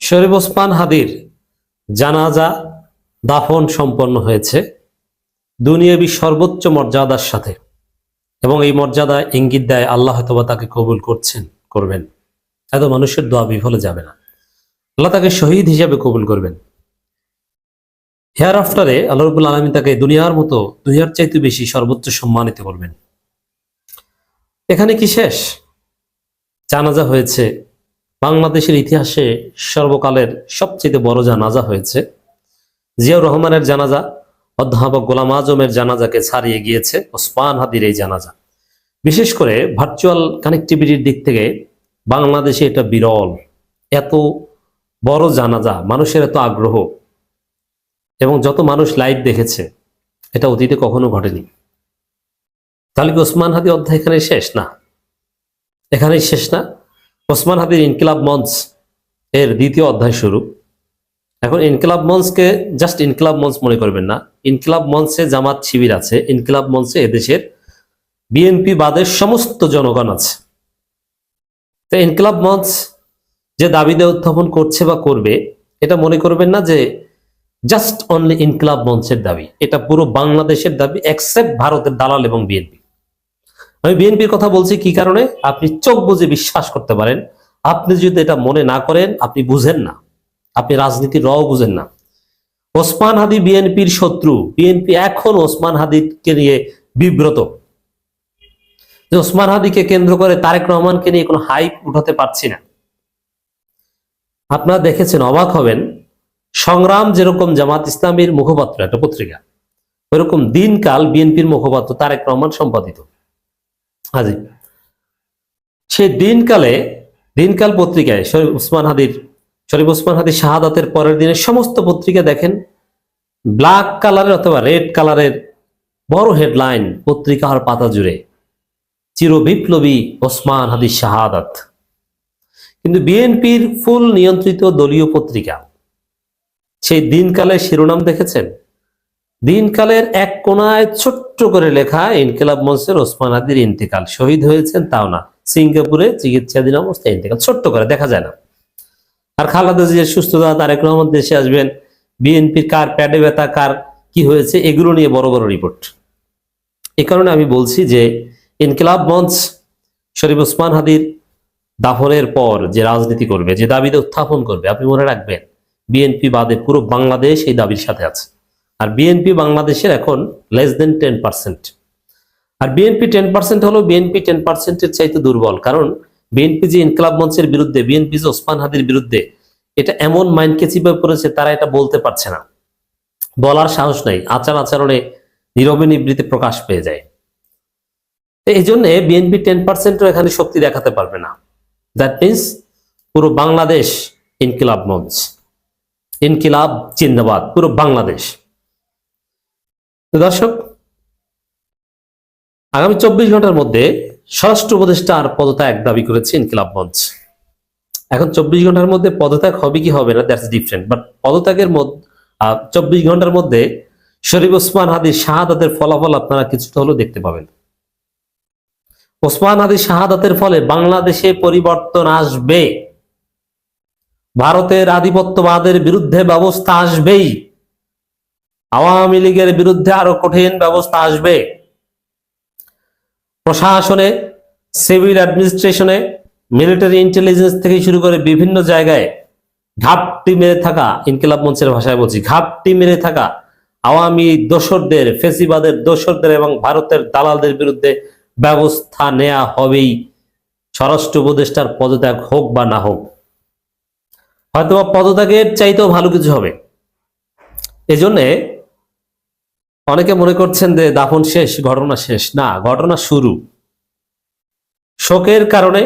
শরীফ ওসমান হাদির জানাজা দাফন সম্পন্ন হয়েছে দুনিয়াবি সর্বোচ্চ মর্যাদার সাথে এবং এই মর্যাদা ইঙ্গিত দেয় আল্লাহ হয়তোবা তাকে কবুল করছেন, করবেন। এত মানুষের দোয়া বিফলে যাবে না। আল্লাহ তাকে শহীদ হিসাবে কবুল করবেন। হেয়ার আফটারে আল্লাহ রবুল আলমী তাকে দুনিয়ার মতো, দুনিয়ার চাইতে বেশি সর্বোচ্চ সম্মানিত করবেন। এখানে কি শেষ? জানাজা হয়েছে বাংলাদেশের ইতিহাসে সর্বকালের সবচেয়ে বড় জানাজা হয়েছে। জিয়াউর রহমানের জানাজা, অধ্যাপক গোলাম আজমের জানাজাকে ছাড়িয়ে গিয়েছে ওসমান হাদির এই জানাজা। বিশেষ করে ভার্চুয়াল কানেক্টিভিটির দিক থেকে বাংলাদেশে এটা বিরল। এত বড় জানাজা, মানুষের এত আগ্রহ এবং যত মানুষ লাইভ দেখেছে, এটা অতীতে কখনো ঘটেনি। তাহলে কি ওসমান হাদি অধ্যায় এখানে শেষ? না। এখানেই শেষ না? ওসমান হাদির ইনকিলাব মঞ্চ এর দ্বিতীয় অধ্যায় শুরু। এখন ইনকিলাব মঞ্চকে জাস্ট ইনকিলাব মঞ্চ মনে করবেন না। ইনকিলাব মঞ্চে জামাত শিবির আছে। ইনকিলাব মঞ্চে এদেশের বিএনপি বাদের সমস্ত জনগণ আছে। তো ইনকিলাব মঞ্চ যে দাবিতে উত্থাপন করছে বা করবে, এটা মনে করবেন না যে জাস্ট অনলি ইনকিলাব মঞ্চের দাবি। এটা পুরো বাংলাদেশের দাবি এক্সেপ্ট ভারতের দালাল এবং বিএনপি আমি বিএনপির কথা বলছি কি কারণে? আপনি চোখ বুঝে বিশ্বাস করতে পারেন। আপনি যদি এটা মনে না করেন, আপনি বুঝেন না। আপনি রাজনীতির রও বুঝেন না। ওসমান হাদি বিএনপির শত্রু। বিএনপি এখন ওসমান হাদিকে নিয়ে বিব্রত। যে ওসমান হাদিকে কেন্দ্র করে তারেক রহমানকে নিয়ে কোনো হাইপ উঠাতে পারছি না। আপনারা দেখেছেন, অবাক হবেন, সংগ্রাম যেরকম জামাত ইসলামের মুখপাত্র, একটা পত্রিকা ওইরকম দিনকাল বিএনপির মুখপাত্র তারেক রহমান সম্পাদিত। হাজি সেই দিনকালে, দিনকাল পত্রিকায়, শরীফ উসমান হাদির, শরীফ উসমান হাদির শাহাদাতের পরের দিনে সমস্ত পত্রিকা দেখেন ব্ল্যাক কালারের অথবা রেড কালারের বড় হেডলাইন পত্রিকা পত্রিকার পাতা জুড়ে, চির বিপ্লবী ওসমান হাদির শাহাদাত। কিন্তু বিএনপির ফুল নিয়ন্ত্রিত দলীয় পত্রিকা, সেই দিনকালের শিরোনাম দেখেছেন? দিনকালের এক কোনায় ছোট্ট করে লেখা ইনকিলাব মঞ্চের ওসমান আদির ইন্তেকাল। শহীদ হয়েছেন তাও না। সিঙ্গাপুরে চিকিৎসাধীন অবস্থায় ইন্তেকাল। ছোট্ট করে, দেখা যায় না। আর খালেদা জিয়ার সুস্থতা, তারেক রহমান দেশে আসবেন। বিএনপির কার প্যাডে ব্যথা, কার কি হয়েছে, এগুলো নিয়ে বড় বড় রিপোর্ট। এ কারণে আমি বলছি যে ইনকিলাব মঞ্চ শরীফ ওসমান হাদির দাফনের পর যে রাজনীতি করবে, যে দাবিতে উত্থাপন করবে, আপনি মনে রাখবেন, বিএনপি বাদে পুরো বাংলাদেশ এই দাবির সাথে আছে। আর বিএনপি বাংলাদেশের এখন লেস দেন টেন পার্সেন্ট আর বিএনপি টেন পার্সেন্ট হলো বিএনপি টেন পার্সেন্টের চাইতে দুর্বল, কারণ বিএনপি যে ইনকলাব মঞ্চের বিরুদ্ধে বিএনপি যে ওসমান হাদির বিরুদ্ধে, এটা এমন মাইন্ডকে চিপে পড়েছে তারা এটা বলতে পারছে না। বলার সাহস নাই, আচার আচরণে নীরবে নিবৃত্তি প্রকাশ পেয়ে যায়। এই জন্য বিএনপি টেন পার্সেন্টও এখানে শক্তি দেখাতে পারবে না। দ্যাট মিনস পুরো বাংলাদেশ ইনকিলাব মঞ্চ, ইনকিলাব জিন্দাবাদ, পুরো বাংলাদেশ। দর্শক, আগামী চব্বিশ ঘণ্টার মধ্যে স্বরাষ্ট্র উপদেষ্টার পদত্যাগ দাবি করেছে ইনকিলাব মঞ্চ এখন চব্বিশ ঘণ্টার মধ্যে পদত্যাগ হবে কি হবে না দ্যাটস ডিফারেন্ট বাট পদত্যাগের মধ্যে চব্বিশ ঘণ্টার মধ্যে শরীফ ওসমান হাদির শাহাদাতের ফলাফল আপনারা কিছুটা হলেও দেখতে পাবেন। ওসমান হাদির শাহাদাতের ফলে বাংলাদেশে পরিবর্তন আসবে। ভারতের আধিপত্যবাদের বিরুদ্ধে ব্যবস্থা আসবেই। আওয়ামী লীগের বিরুদ্ধে আরও কঠিন ব্যবস্থা আসবে। প্রশাসনে, সিভিল অ্যাডমিনিস্ট্রেশনে, মিলিটারি ইন্টেলিজেন্স থেকে শুরু করে বিভিন্ন জায়গায় ঘাপটি মেরে থাকা, ইনকিলাব মঞ্চের ভাষায় বলছি, ঘাপটি মেরে থাকা আওয়ামী দোসরদের, ফেসিবাদের দোসরদের এবং ভারতের দালালদের বিরুদ্ধে ব্যবস্থা নেওয়া হবেই। স্বরাষ্ট্র উপদেষ্টার পদত্যাগ হোক বা না হোক। হয়তোবা পদত্যাগের চাইতেও ভালো কিছু হবে। এজন্যে অনেকে মনে করছেন যে দাফন শেষ, ঘটনা শেষ। না, ঘটনা শুরু। শোকের কারণে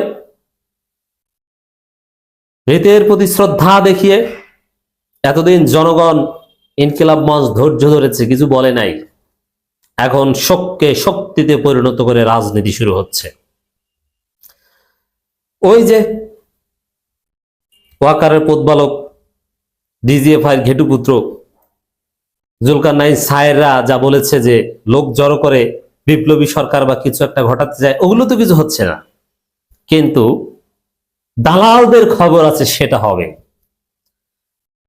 মৃতের প্রতি শ্রদ্ধা দেখিয়ে এতদিন জনগণ ইনকিলাব মঞ্চ ধৈর্য ধরেছে, কিছু বলে নাই। এখন শোককে শক্তিতে পরিণত করে রাজনীতি শুরু হচ্ছে। ওই যে ওয়াকারের প্রতিপালক ডিজিএফআই ঘেটুপুত্র জুলকার নাইন সায়েররা যা বলেছে যে লোক জড়ো করে বিপ্লবী সরকার বা কিছু একটা ঘটাতে যায়, ওগুলো তো কিছু হচ্ছে না। কিন্তু দালালদের খবর আছে সেটা হবে।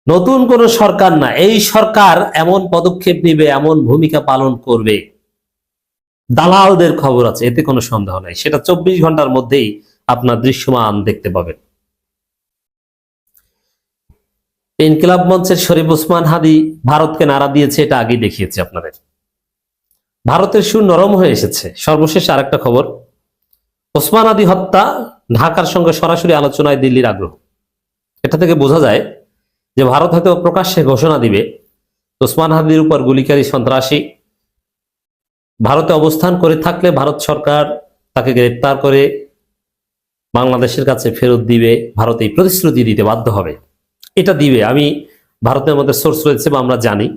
নতুন কোন সরকার না, এই সরকার এমন পদক্ষেপ নিবে, এমন ভূমিকা পালন করবে। দালালদের খবর আছে, এতে কোনো সন্দেহ নাই। সেটা চব্বিশ ঘণ্টার মধ্যেই আপনার দৃশ্যমান দেখতে পাবেন। ইনকিলাব মঞ্চের শরীফ ওসমান হাদি ভারতকে নাড়া দিয়েছে, এটা আগেই দেখিয়েছি আপনাদের। ভারতের সুর নরম হয়ে এসেছে। সর্বশেষ আরেকটা খবর। ওসমান আদি হত্যা ঢাকার সঙ্গে সরাসরি আলোচনায় দিল্লির আগ্রহ। এটা থেকে বোঝা যায় যে ভারত হয়তো প্রকাশ্যে ঘোষণা দিবে, ওসমান হাদির উপর গুলিকারী সন্ত্রাসী। ভারতে অবস্থান করে থাকলে ভারত সরকার তাকে গ্রেপ্তার করে বাংলাদেশের কাছে ফেরত দিবে, ভারত এই প্রতিশ্রুতি দিতে বাধ্য হবে। এটা দিবে। আমি ভারতের মধ্যে সোর্স রয়েছে বা আমরা জানি।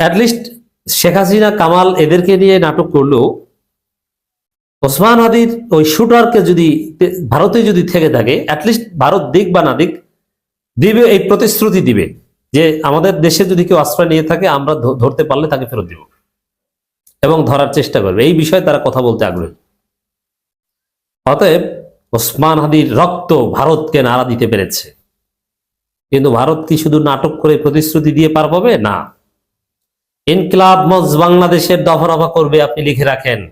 অ্যাটলিস্ট শেখ হাসিনা, কামাল এদেরকে নিয়ে নাটক করলেও ওসমান হাদির ওই শুটারকে যদি ভারতে যদি থেকে থাকে অ্যাটলিস্ট ভারত দিক বা না দিক, দিবে, এই প্রতিশ্রুতি দিবে যে আমাদের দেশে যদি কেউ আশ্রয় নিয়ে থাকে, আমরা ধরতে পারলে তাকে ফেরত দিব। এবং ধরার চেষ্টা করবে। এই বিষয়ে তারা কথা বলতে আগ্রহী। অতএব ওসমান হাদির রক্ত ভারতকে নাড়া দিতে পেরেছে। কিন্তু ভারত কি শুধু নাটক করে প্রতিশ্রুতি দিয়ে পার পাবে না। ইনকিলাব মঞ্চ বাংলাদেশের দফা রফা করবে আপনি লিখে রাখেন।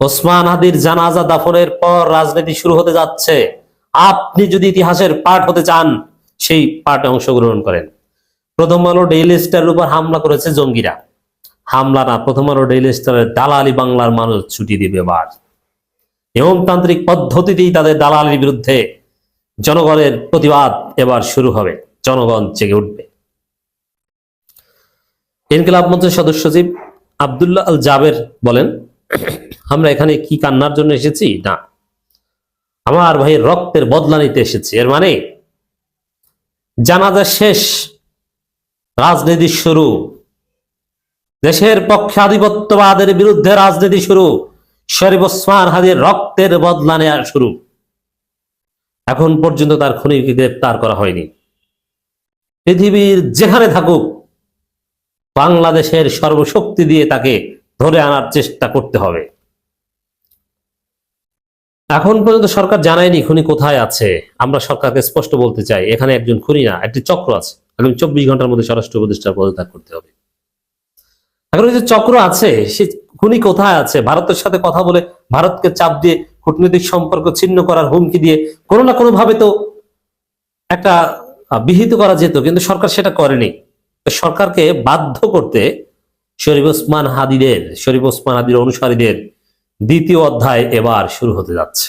ওসমান হাদির জানাজা দাফনের পর রাজনীতি শুরু হতে যাচ্ছে। আপনি যদি ইতিহাসের পাঠ হতে চান, সেই পাঠে অংশগ্রহণ করেন। প্রথম আলো ডেইলি স্টারের উপর হামলা করেছে জঙ্গিরা। হামলা না, প্রথম আলো ডেইলি স্টারের দালালি বাংলার মানুষ ছুটি দিবে এবার। নিয়মতান্ত্রিক পদ্ধতিতেই তাদের দালালির বিরুদ্ধে জনগণের প্রতিবাদ এবার শুরু হবে। জনগণ জেগে উঠবে। ইনকিলাব মঞ্চের সদস্য সচিব আবদুল্লাহ আল জাবের বলেন, আমরা এখানে কি কান্নার জন্য এসেছি? না। আমার ভাই রক্তের বদলা নিতে এসেছি। এর মানে জানাজা শেষ, রাজনীতি শুরু। দেশের পক্ষে আধিপত্যবাদের বিরুদ্ধে রাজনীতি শুরু। শরীফ ওসমান রক্তের বদলা নেওয়া শুরু। এখন পর্যন্ত তার খুনিকে গ্রেপ্তার করা হয়নি। পৃথিবীর যেখানে থাকুক, বাংলাদেশের সর্বশক্তি দিয়ে তাকে ধরে আনার চেষ্টা করতে হবে। এখন পর্যন্ত সরকার জানায়নি খুনি কোথায় আছে। আমরা সরকারকে স্পষ্ট বলতে চাই, এখানে একজন খুনি না, একটি চক্র আছে। আগামী চব্বিশ ঘণ্টার মধ্যে স্বরাষ্ট্র উপদেষ্টার পদত্যাগ করতে হবে। এখন যে চক্র আছে, সে খুনি কোথায় আছে? ভারতের সাথে কথা বলে ভারতকে চাপ দিয়ে কূটনৈতিক সম্পর্ক ছিন্ন করার হুমকি দিয়ে কোনো না কোনো ভাবে তো একটা বিহিত করা যেত, কিন্তু সরকার সেটা করেনি। সরকারকে বাধ্য করতে শরীফ ওসমান হাদিদের, শরীফ ওসমান হাদির অনুসারীদের দ্বিতীয় অধ্যায় এবার শুরু হতে যাচ্ছে।